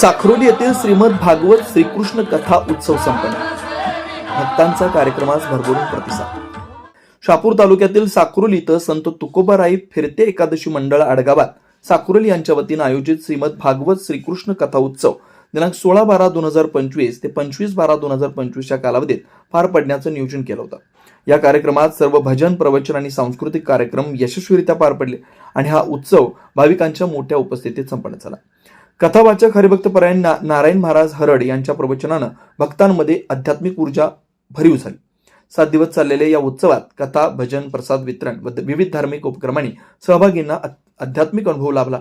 साखरोली येथील श्रीमद भागवत श्रीकृष्ण कथा उत्सव संपन्न. भक्तांचा कार्यक्रमास भरभरून प्रतिसाद. शापूर तालुक्यातील साखरोली इथं संत तुकोबाराई फिरते एकादशी मंडळ आडगावात साखरोली यांच्या वतीनं आयोजित श्रीमद भागवत श्रीकृष्ण कथा उत्सव दिनांक सोळा बारा दोन हजार पंचवीस ते पंचवीस बारा दोन हजार पंचवीसच्या कालावधीत पार पडण्याचं नियोजन केलं होतं. या कार्यक्रमात सर्व भजन प्रवचन आणि सांस्कृतिक कार्यक्रम यशस्वीरित्या पार पडले आणि हा उत्सव भाविकांच्या मोठ्या उपस्थितीत संपन्न झाला. कथावाचक हरिभक्त परायण ना नारायण महाराज हरड यांच्या प्रवचनानं भक्तांमध्ये आध्यात्मिक ऊर्जा भरीव झाली सात दिवस चाललेल्या या उत्सवात कथा भजन प्रसाद वितरण व विविध धार्मिक उपक्रमांनी सहभागींना आध्यात्मिक अनुभव लाभला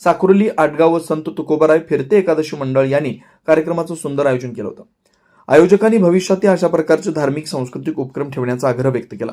साकुर्ली आटगाव व संत तुकोबाराय फिरते एकादशी मंडळ यांनी कार्यक्रमाचं सुंदर आयोजन केलं होतं आयोजकांनी भविष्यातही अशा प्रकारचे धार्मिक सांस्कृतिक उपक्रम ठेवण्याचा आग्रह व्यक्त केला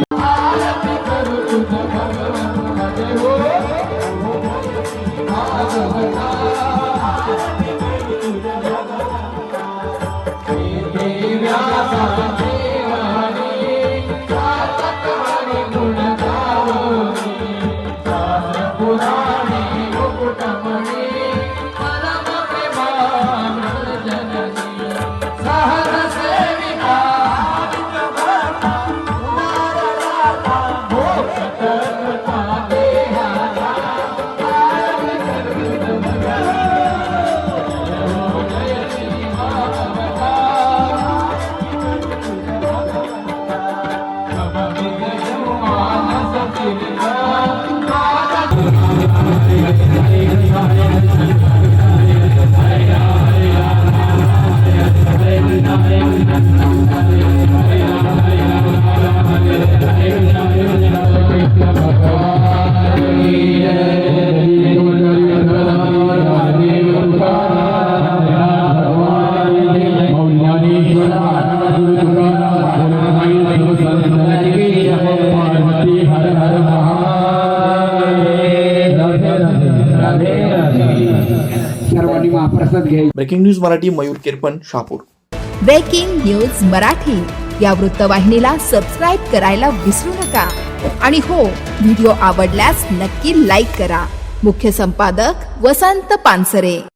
Oh, breaking news Marathi Mayur Kirpan Shahapur. Breaking news Marathi. या वृत्तवाहिनीला सबस्क्राईब करायला विसरू नका. आणि हो व्हिडिओ आवडल्यास नक्की लाईक करा. मुख्य संपादक वसंत पानसरे.